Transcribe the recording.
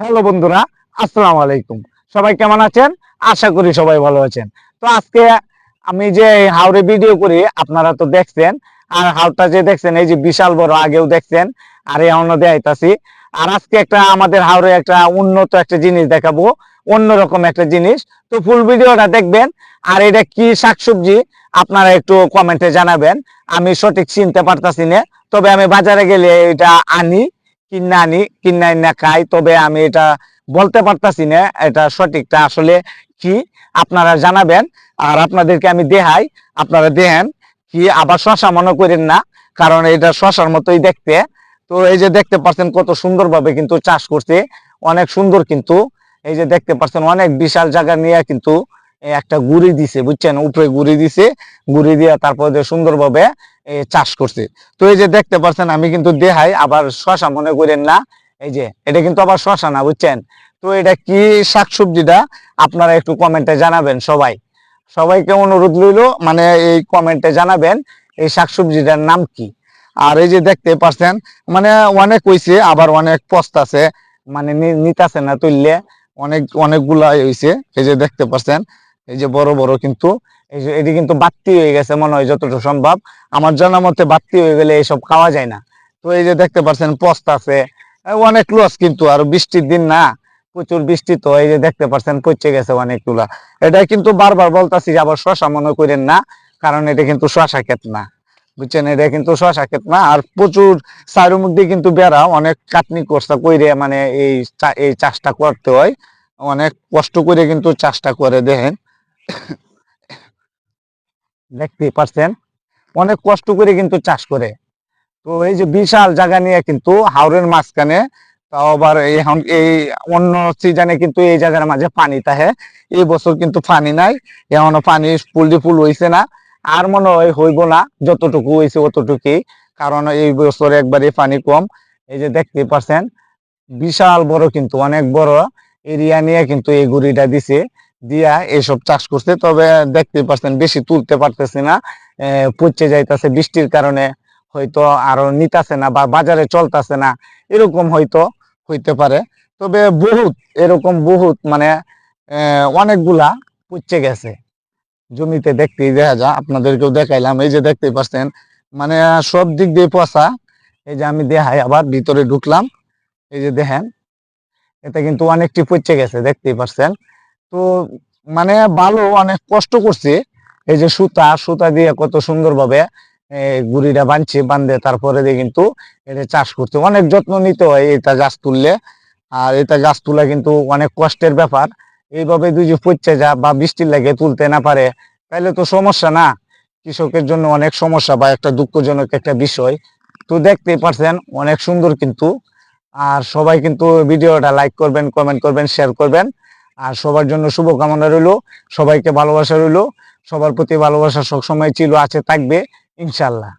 Hello বন্ধুরা, আসসালামু আলাইকুম। সবাই কেমন আছেন? আশা করি সবাই ভালো আছেন। তো আজকে আমি যে এই হাওড়ে ভিডিও করি, আপনারা তো দেখছেন, আর হাওড়টা যে দেখছেন, এই যে বিশাল বড়, আগেও দেখছেন, আর এখনও দেখাইতাছি আর আজকে একটা আমাদের হাওড়ে একটা উন্নত একটা জিনিস দেখাবো, অন্যরকম একটা জিনিস। তো ফুল ভিডিওটা দেখবেন, আর এটা কি শাকসবজি, আপনারা একটু কমেন্টে জানাবেন। আমি সঠিক চিনতে পারতাছি না, তবে আমি বাজারে গেলে এটা আনি। কিনা আনি কিনা না খাই তবে আমি এটা বলতে পারতাছি না, এটা সঠিকটা আসলে কি? আপনারা জানাবেন, আর আপনাদেরকে আমি দেহাই আপনারা দেহেন কি আবার শশা মনে করেন না, কারণ এটা শশার মতোই দেখতে। তো এই যে দেখতে পাচ্ছেন কত সুন্দরভাবে কিন্তু চাষ করছে, অনেক সুন্দর কিন্তু। এই যে দেখতে পাচ্ছেন অনেক বিশাল জায়গা নিয়ে কিন্তু একটা গুড়ি দিছে, বুঝছেন? উপরে গুড়ি দিছে, গুড়ি দিয়ে তারপর সুন্দরভাবে চাষ করছে। তো এই যে দেখতে পাচ্ছেন আমি কিন্তু দেহাই আবার শশা মনে করেন না। এই যে, এটা কিন্তু আবার শশা না, বুঝছেন? তো এটা কি শাকসবজিটা? আপনারা একটু কমেন্টে জানাবেন সবাই। সবাইকে অনুরোধ রইল মানে এই কমেন্টে জানাবেন, এই শাকসবজিটার নাম কি? আর এই যে দেখতে পাচ্ছেন মানে অনেক হইছে, আবার অনেক পস্তাছে মানে নিতাছে না তুললে, অনেক অনেকগুলা হইছে। এই যে দেখতে পাচ্ছেন এই যে বড় বড় কিন্তু, এই যে এটি কিন্তু বাত্তি হয়ে গেছে মনে হয় যতটুকু সম্ভব। আমার জানা মতে বাত্তি হয়ে গেলে এইসব খাওয়া যায় না। তো এই যে দেখতে পাচ্ছেন পস্ত আছে অনেক লস কিন্তু, আর বৃষ্টির দিন না, প্রচুর বৃষ্টি তো, এই যে দেখতে পাচ্ছেন পচে গেছে অনেকগুলা। এটা কিন্তু বারবার বলতাছি আবার শশা মনে করেন না, কারণ এটা কিন্তু শশা ক্ষেত না। বুঝছেন? এটা কিন্তু শশা ক্ষেত না, আর প্রচুর চারুমুখ দিয়ে কিন্তু বেড়া, অনেক কাটনি কষ্ট কইরে মানে এই এই চাষটা করতে হয়। অনেক কষ্ট করে কিন্তু চাষটা করে দেখেন। দেখতেই পাচ্ছেন অনেক কষ্ট করে কিন্তু চাষ করে। তো এই যে বিশাল জায়গা নিয়ে কিন্তু হাওড়ের মাঝখানে, তাও আবার এই অন্য সিজনে কিন্তু এই জায়গার মাঝে পানি থাকে। এই বছর কিন্তু পানি নাই, এখনও পানি ফুল দিয়ে ফুল হইছে না। আর মনে হয় হইব না, যতটুকু হয়েছে অতটুকুই। কারণ এই বছর একবারে পানি কম। এই যে দেখতে পাচ্ছেন, বিশাল বড় কিন্তু, অনেক বড়। এরিয়া নিয়ে কিন্তু এই গুড়িটা দিছে। দিয়া এইসব চাষ করছে, তবে দেখতে পাচ্ছেন বেশি তুলতে পারতেছে না। পচে যাইতেছে বৃষ্টির কারণে হয়তো আরও নিতাছে না বা বাজারে চলতেছে না, এরকম হয়তো হইতে পারে। তবে বহুত, এরকম বহুত মানে অনেকগুলা পচে গেছে। জমিতে দেখতেই দেখা যায়, আপনাদেরকেও দেখাইলাম, এই যে দেখতেই পাচ্ছেন মানে সব দিক দিয়ে পচা। এই যে আমি দেখাই আবার, ভিতরে ঢুকলাম, এই যে দেখেন এটা কিন্তু অনেকটি পচে গেছে, দেখতেই পাচ্ছেন। তো মানে ভালো, অনেক কষ্ট করছে। এই যে সুতা সুতা দিয়ে কত সুন্দরভাবে গুড়িটা বাঁধছে, বাঁধে তারপরে দিয়ে কিন্তু এটা চাষ করতে অনেক যত্ন নিতে হয় এটা গাছ তুললে। আর এটা গাছ তোলা কিন্তু অনেক কষ্টের ব্যাপার। এইভাবে দুই যে পচে যা বা বৃষ্টির লাগে তুলতে না পারে তাহলে তো সমস্যা না। কৃষকের জন্য অনেক সমস্যা বা একটা দুঃখজনক একটা বিষয়। তো দেখতেই পারছেন, অনেক সুন্দর কিন্তু। আর সবাই কিন্তু ভিডিওটা লাইক করবেন কমেন্ট করবেন শেয়ার করবেন। আর সবার জন্য শুভকামনা রইল, সবাইকে ভালোবাসা রইল, সবার প্রতি ভালোবাসা সবসময় ছিল, আছে, থাকবে ইনশাল্লাহ